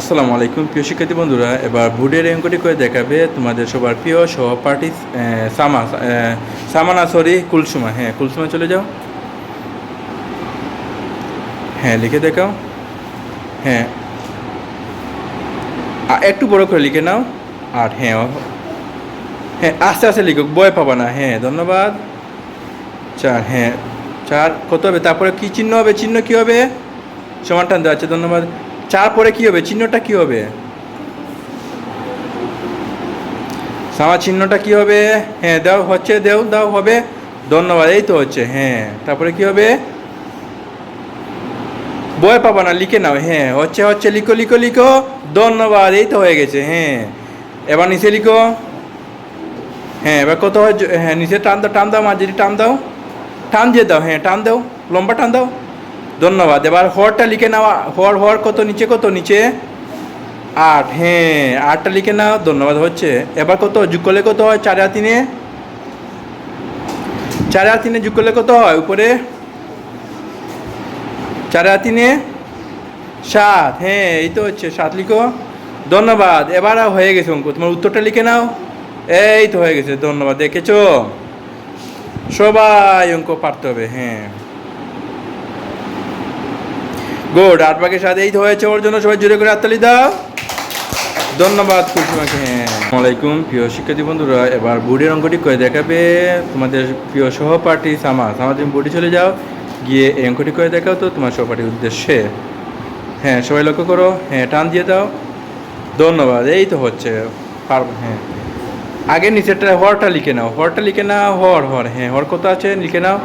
আসসালামু আলাইকুম, প্রিয় শিক্ষার্থী বন্ধুরা, এবার বুডের অঙ্কটি করে দেখাবে তোমাদের সবার প্রিয় সহপাঠী সামা সামানা, সরি, কুলসুমা হ্যাঁ কুলসুমা চলে যাও। হ্যাঁ লিখে দেখাও। হ্যাঁ। একটু বড় করে লিখে নাও। আর হ্যাঁ হ্যাঁ আস্তে আস্তে লিখো বয় পাবা না। হ্যাঁ ধন্যবাদ। চার হ্যাঁ চার, কত হবে? তারপরে কি চিহ্ন হবে? চিহ্ন কি হবে? সমান টান দেওয়া আছে, ধন্যবাদ। চার পরে কি হবে? চিহ্নটা কি হবে? সামা চিহ্নটা কি হবে? হ্যাঁ দাও, হচ্ছে দেও, দাও, হবে। ধন্যবাদ, এই তো হচ্ছে হ্যাঁ। তারপরে কি হবে? বয় পাবা না, লিখে নাও হ্যাঁ। হচ্ছে হচ্ছে, লিখো লিখো লিখো। ধন্যবাদ, এই তো হয়ে গেছে হ্যাঁ। এবার নিচে লিখো। হ্যাঁ এবার কত হয়? হ্যাঁ নিচে টান দাও টান দাও মাঝে টান দাও। টান দিয়ে দাও হ্যাঁ টান দাও, লম্বা টান দাও। ধন্যবাদ। এবার হরটা লিখে নাও। হর হর, কত নিচে কত নিচে? আট। হ্যাঁ আটটা লিখে নাও, ধন্যবাদ হচ্ছে। এবার কত? যুগ করলে কত হয়? চার আর তিনে? চার আর তিনে যোগ করলে কত হয়? উপরে? চার আর তিনে? সাত। হ্যাঁ এই তো হচ্ছে, সাত লিখো। ধন্যবাদ। এবার হয়ে গেছে অঙ্ক। তোমার উত্তরটা লিখে নাও। এই তো হয়ে গেছে, ধন্যবাদ। দেখেছ? সবাই অঙ্ক পারতে হবে হ্যাঁ। গুড, আট ভাগের সাথে এই হয়েছে ওর জন্য সবাই জোরে করে হাততালি দাও। ধন্যবাদ কুলসুমাকে হ্যাঁ আসসালামাইকুম প্রিয় শিক্ষার্থী বন্ধুরা, এবার বোর্ডের অঙ্কটি করে দেখাবে তোমাদের প্রিয় সহপাঠী সামা। সামা, তুমি বোর্ডে চলে যাও, গিয়ে এই অঙ্কটি করে দেখাও তো তোমার সহপাঠীর উদ্দেশ্যে। হ্যাঁ সবাই লক্ষ্য করো। হ্যাঁ টান দিয়ে দাও। ধন্যবাদ, এই তো হচ্ছে। পারব হ্যাঁ। আগে নিচেরটা হরটা লিখে নাও। হরটা লিখে নাও, হর হর। হ্যাঁ হর কত আছে? লিখে নাও।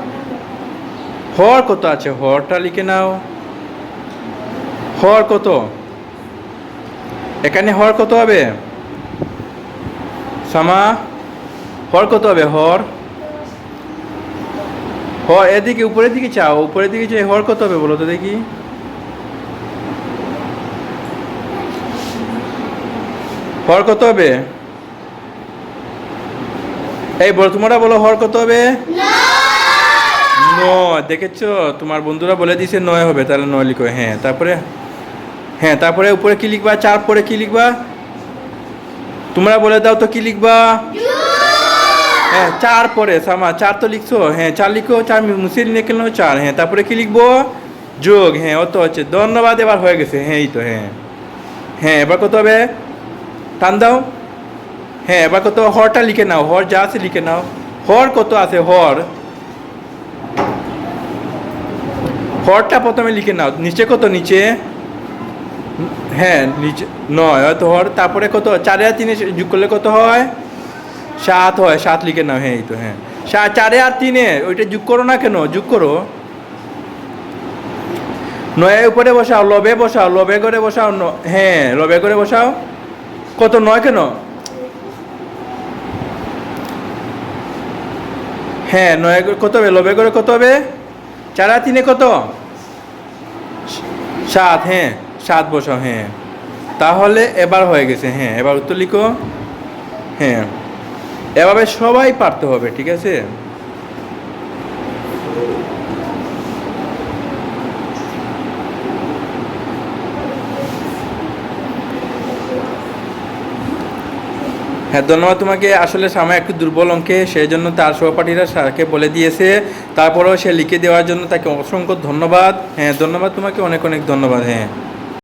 হর কত আছে? হরটা লিখে নাও। হর কত? এখানে হর কত হবে? সামা হর কত হবে? হর হর এদিকে উপরের দিকে চাও উপরের দিকে চাই হর কত হবে বলো তো দেখি। হর কত হবে? এই বলো তোমরা বলো হর কত হবে? নয়। দেখেছ? তোমার বন্ধুরা বলে দিছে নয় হবে তাহলে নয় লিখো হ্যাঁ তারপরে? হ্যাঁ তারপরে উপরে কি লিখবা? চার পরে কি লিখবা? তোমরা বলে দাও তো কি লিখবা? হ্যাঁ চার পরে, সামা, চার তো লিখছো? হ্যাঁ চার লিখো, চার মুছে লিখে নাও চার। হ্যাঁ তারপরে কি লিখব? যোগ। হ্যাঁ অত হচ্ছে। ধন্যবাদ, এবার হয়ে গেছে। হ্যাঁ এই তো হ্যাঁ। হ্যাঁ এবার কত হবে? টান দাও। হ্যাঁ এবার কত? হরটা লিখে নাও। হর যা আছে লিখে নাও। হর কত আছে? হর। হরটা প্রথমে লিখে নাও। নিচে কত? নিচে হ্যাঁ নিচে, নয়, হয়তো হর তারপরে কত চারে আর তিনে যোগ করলে কত হয়? সাত হয়, সাত লিখে নাও হ্যাঁ এই তো হ্যাঁ। চারে আর তিনে, ওইটা যোগ করো না কেন? যোগ করো। নয়ের উপরে বসাও, লবে বসাও, লবে করে বসাও হ্যাঁ লবে করে বসাও। কত, নয় কেন? হ্যাঁ নয় কত হবে? লবে করে কত হবে? চার তিনে কত? সাত হ্যাঁ। সাত বসাও হ্যাঁ। তাহলে এবার হয়ে গেছে হ্যাঁ। এবার উত্তর লিখো হ্যাঁ। এভাবে সবাই পারতে হবে, ঠিক আছে? হ্যাঁ ধন্যবাদ তোমাকে। আসলে সামা একটু দুর্বল অঙ্কে সেই জন্য তার সহপাঠীরা স্যারকে বলে দিয়েছে। তারপরেও সে লিখে দেওয়ার জন্য তাকে অসংখ্য ধন্যবাদ। হ্যাঁ ধন্যবাদ তোমাকে, অনেক অনেক ধন্যবাদ হ্যাঁ।